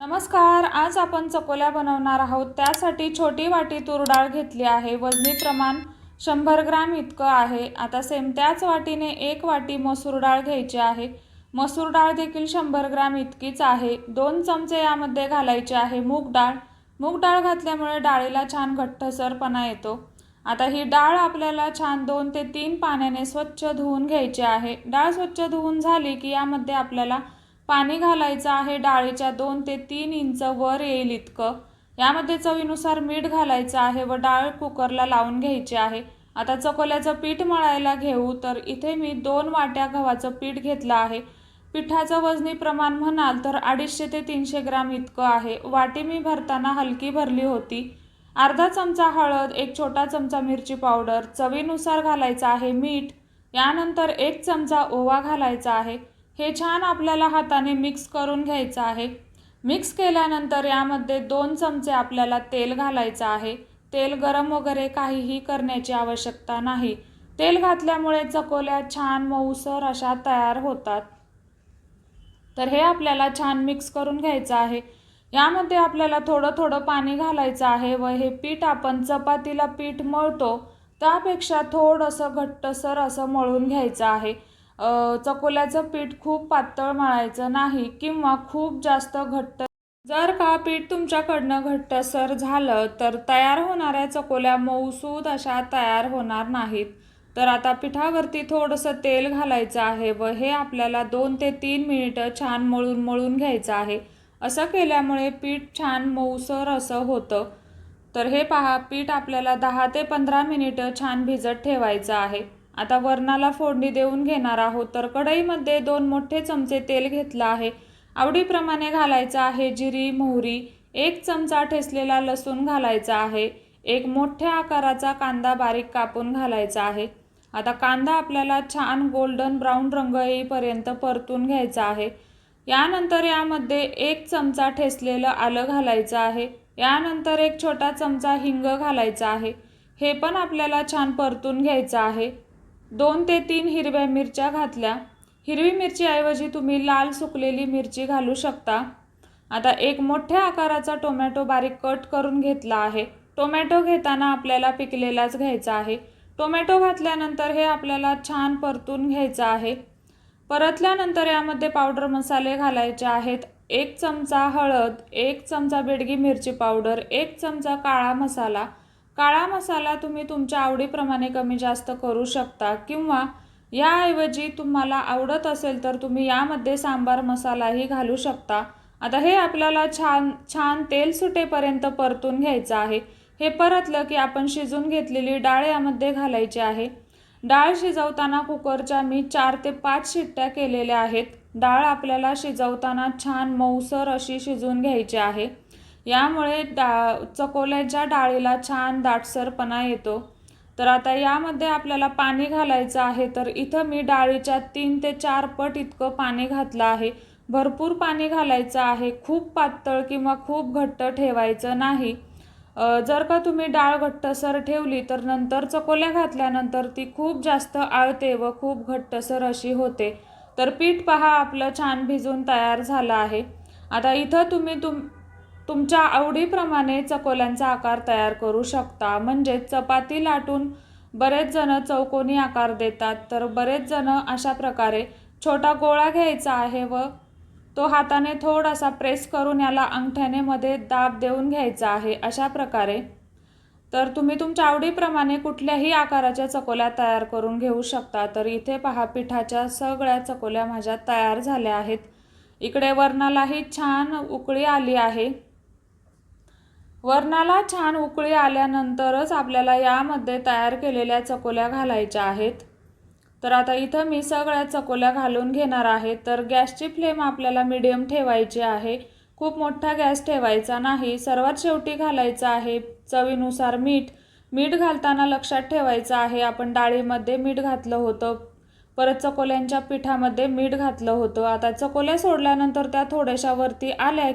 नमस्कार आज आपण चकोल्या बनवणार आहोत. त्यासाठी छोटी वाटी तूर डाळ घेतली आहे. वजनी प्रमाण शंभर ग्राम इतकं आहे. आता सेम त्याच वाटीने एक वाटी मसूर डाळ घ्यायची आहे. मसूर डाळ देखील शंभर ग्राम इतकीच आहे. दोन चमचे यामध्ये घालायचे आहे मूग डाळ. मूग डाळ घातल्यामुळे डाळीला छान घट्टसरपणा येतो. आता ही डाळ आपल्याला छान दोन ते तीन पाण्याने स्वच्छ धुवून घ्यायची आहे. डाळ स्वच्छ धुवून झाली की यामध्ये आपल्याला पाणी घालायचं आहे डाळीच्या दोन ते तीन इंच वर येईल इतकं. यामध्ये चवीनुसार मीठ घालायचं आहे व डाळ कुकरला लावून घ्यायची आहे. आता चकोल्याचं पीठ मळायला घेऊ तर इथे मी दोन वाट्या गव्हाचं पीठ घेतलं आहे. पिठाचं वजनी प्रमाण म्हणाल तर अडीचशे ते तीनशे ग्राम इतकं आहे. वाटी मी भरताना हलकी भरली होती. अर्धा चमचा हळद एक छोटा चमचा मिरची पावडर चवीनुसार घालायचं आहे मीठ यानंतर एक चमचा ओवा घालायचा आहे. हे छान आपल्याला हाताने मिक्स करून घ्यायचं आहे. मिक्स केल्यानंतर यामध्ये दोन चमचे आपल्याला तेल घालायचं आहे. तेल गरम वगैरे काहीही करण्याची आवश्यकता नाही. तेल घातल्यामुळे चकोल्या छान मऊसर अशा तयार होतात. तर हे आपल्याला छान मिक्स करून घ्यायचं आहे. यामध्ये आपल्याला थोडं थोडं पाणी घालायचं आहे व हे पीठ आपण चपातीला पीठ मळतो. त्यापेक्षा थोडंसं घट्टसर असं मळून घ्यायचं आहे. चकोल्याचं पीठ खूप पातळ मळायचं नाही किंवा खूप जास्त घट्ट जर का पीठ तुमच्याकडनं घट्टसर झालं तर तयार होणाऱ्या चकोल्या मऊसूद अशा तयार होणार नाहीत. तर आता पिठावरती थोडंसं तेल घालायचं आहे व हे आपल्याला दोन ते तीन मिनिटं छान मळून मळून घ्यायचं आहे. असं केल्यामुळे पीठ छान मऊसर असं होतं. तर हे पहा पीठ आपल्याला दहा ते पंधरा मिनिटं छान भिजत ठेवायचं आहे. आता वरणाला फोडणी देऊन घेणार आहोत. तर कढईमध्ये दोन मोठे चमचे तेल घेतलं आहे. आवडीप्रमाणे घालायचं आहे जिरी मोहरी. एक चमचा ठेसलेला लसूण घालायचा आहे. एक मोठ्या आकाराचा कांदा बारीक कापून घालायचा आहे. आता कांदा आपल्याला छान गोल्डन ब्राऊन रंग येईपर्यंत परतून घ्यायचा आहे. यानंतर यामध्ये एक चमचा ठेसलेलं आलं घालायचं आहे. यानंतर एक छोटा चमचा हिंग घालायचा आहे. हे पण आपल्याला छान परतून घ्यायचं आहे. दोन ते तीन हिरव्या मिरच्या घातल्या. हिरवी मिरचीऐवजी तुम्ही लाल सुकलेली मिरची घालू शकता. आता एक मोठ्या आकाराचा टोमॅटो बारीक कट करून घेतला आहे. टोमॅटो घेताना आपल्याला पिकलेलाच घ्यायचा आहे. टोमॅटो घातल्यानंतर हे आपल्याला छान परतून घ्यायचं आहे. परतल्यानंतर यामध्ये पावडर मसाले घालायचे आहेत. एक चमचा हळद एक चमचा बेडगी मिरची पावडर एक चमचा काळा मसाला काळा मसाला तुम्ही तुमच्या आवडीप्रमाणे कमी जास्त करू शकता किंवा याऐवजी तुम्हाला आवडत असेल तर तुम्ही यामध्ये सांबार मसालाही घालू शकता. आता हे आपल्याला छान छान तेल सुटेपर्यंत परतून घ्यायचं आहे. हे परतलं की आपण शिजून घेतलेली डाळ यामध्ये घालायची आहे. डाळ शिजवताना कुकरच्या मी चार ते पाच शिट्ट्या केलेल्या आहेत. डाळ आपल्याला शिजवताना छान मऊसर अशी शिजून घ्यायची आहे. यामुळे डा चकोल्याच्या डाळीला छान दाटसरपणा येतो. तर आता यामध्ये आपल्याला पाणी घालायचं आहे तर इथं मी डाळीच्या तीन ते चार पट इतकं पाणी घातलं आहे. भरपूर पाणी घालायचं आहे खूप पातळ किंवा खूप घट्ट ठेवायचं नाही. जर का तुम्ही डाळ घट्टसर ठेवली तर नंतर चकोल्या घातल्यानंतर ती खूप जास्त आळते व खूप घट्टसर अशी होते. तर पीठ पहा आपलं छान भिजून तयार झालं आहे. आता इथं तुम्ही तुम तुमच्या आवडीप्रमाणे चकोल्यांचा आकार तयार करू शकता. म्हणजे चपाती लाटून बरेच जण चौकोनी आकार देतात. तर बरेच जण अशा प्रकारे छोटा गोळा घ्यायचा आहे व तो हाताने थोडासा प्रेस करून याला अंगठ्याने मध्ये दाब देऊन घ्यायचा आहे. अशा प्रकारे. तर तुम्ही तुमच्या आवडीप्रमाणे कुठल्याही आकाराच्या चकोल्या तयार करून घेऊ शकता. तर इथे पहा पिठाच्या सगळ्या चकोल्या माझ्या तयार झाल्या आहेत. इकडे वरणालाही छान उकळी आली आहे. वरणाला छान उकळी आल्यानंतरच आपल्याला यामध्ये तयार केलेल्या चकोल्या घालायच्या आहेत. तर आता इथं मी सगळ्या चकोल्या घालून घेणार आहे. तर गॅसची फ्लेम आपल्याला मिडियम ठेवायची आहे. खूप मोठा गॅस ठेवायचा नाही. सर्वात शेवटी घालायचा आहे चवीनुसार मीठ. मीठ घालताना लक्षात ठेवायचं आहे. आपण डाळीमध्ये मीठ घातलं होतं. परत चकोल्यांच्या पिठामध्ये मीठ घातलं होतं. आता चकोल्या सोडल्यानंतर त्या थोड्याशा वरती आल्या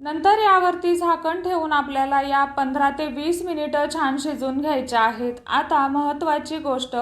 नंतर यावरती झाकण ठेवून आपल्याला या पंधरा ते वीस मिनिटं छान शिजून घ्यायच्या आहेत. आता महत्त्वाची गोष्ट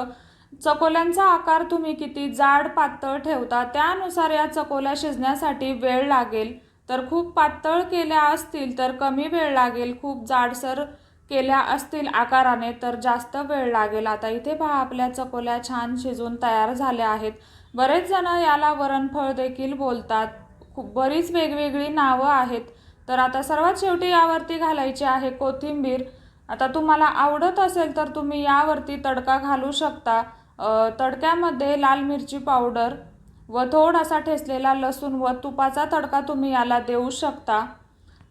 चकोल्यांचा आकार तुम्ही किती जाड पातळ ठेवता त्यानुसार या चकोल्या शिजण्यासाठी वेळ लागेल. तर खूप पातळ केल्या असतील तर कमी वेळ लागेल. खूप जाडसर केल्या असतील आकाराने तर जास्त वेळ लागेल. आता इथे पहा आपल्या चकोल्या छान शिजून तयार झाल्या आहेत. बरेच जण याला वरणफळ देखील बोलतात. खूप बरीच वेगवेगळी नावं आहेत. तर आता सर्वात शेवटी यावरती घालायची आहे कोथिंबीर. आता तुम्हाला आवडत असेल तर तुम्ही यावरती तडका घालू शकता. तडक्यामध्ये लाल मिरची पावडर व थोडासा ठेचलेला लसूण व तुपाचा तडका तुम्ही याला देऊ शकता.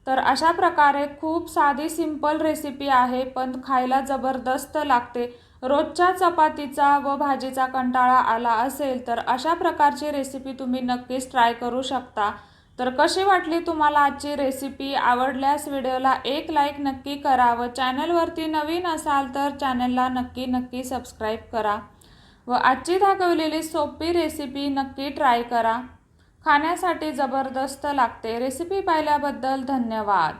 तर अशा प्रकारे खूप साधी सिंपल रेसिपी आहे पण खायला जबरदस्त लागते. रोजच्या चपातीचा व भाजीचा कंटाळा आला असेल तर अशा प्रकारची रेसिपी तुम्ही नक्कीच ट्राय करू शकता. तर कशी वाटली तुम्हाला आजची रेसिपी आवडल्यास व्हिडिओला एक लाईक नक्की करा व चॅनलवरती नवीन असाल तर चॅनलला नक्की नक्की सबस्क्राईब करा व आजची दाखवलेली सोपी रेसिपी नक्की ट्राय करा. खाण्यासाठी जबरदस्त लागते. रेसिपी पाहिल्याबद्दल धन्यवाद.